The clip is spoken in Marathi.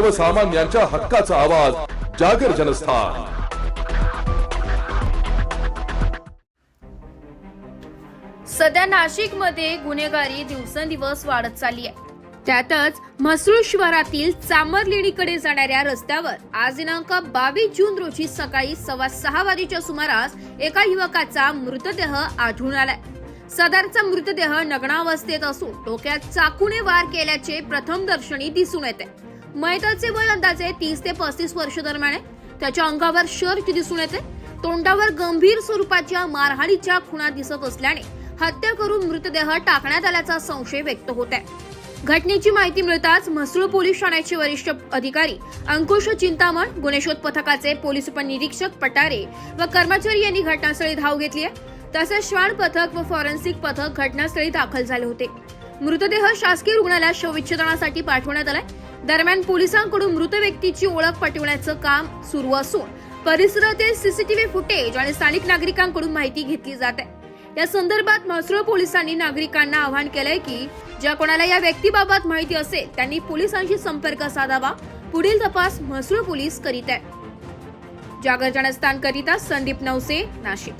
सर्वसामान्यांच्या हक्काचा आवाज जागर जनस्थान. सध्या नाशिकमध्ये गुन्हेगारी दिवसेंदिवस वाढत चालली आहे त्यातच म्हसरूळ शहरातील चामरलेणीकडे जाणाऱ्या रस्त्यावर आज दिनांक बावीस जून रोजी सकाळी सव्वा सहा वाजेच्या सुमारास एका युवकाचा मृतदेह आढळून आलाय. सदरचा मृतदेह नग्नावस्थेत असून डोक्यात चाकूने वार केल्याचे प्रथम दर्शनी दिसून येते. मैताचे वय अंदाजे तीस ते पस्तीस वर्ष दरम्यान आहे. त्याच्या अंगावर शर्ट दिसून येते. तोंडावर गंभीर स्वरूपाच्या मारहाणीच्या खुणा दिसत असल्याने हत्या करून मृतदेह टाकण्यात आल्याचा संशय व्यक्त होत आहे. घटनेची माहिती मिळताच म्हसरूळ पोलीस ठाण्याचे वरिष्ठ अधिकारी अंकुश चिंतामण गुन्हे पथकाचे पोलीस उपनिरीक्षक पटारे व कर्मचारी यांनी घटनास्थळी धाव घेतली आहे. तसेच श्वान पथक व फॉरेन्सिक पथक घटनास्थळी दाखल झाले होते. मृतदेह शासकीय रुग्णालयात शवविच्छेदनासाठी पाठवण्यात आलाय. दरम्यान पोलिसांकडून मृत व्यक्तीची ओळख पटवण्याचं काम सुरू असून परिसरातील सीसीटीव्ही फुटेज आणि स्थानिक नागरिकांकडून माहिती घेतली जात आहे. या संदर्भात म्हसरूळ पोलिसांनी नागरिकांना आवाहन केलंय की ज्या कोणाला या व्यक्तीबाबत माहिती असेल त्यांनी पोलिसांशी संपर्क साधावा. पुढील तपास म्हसरूळ पोलीस करीत आहे जागर जनस्थान करिता संदीप नवसे नाशिक.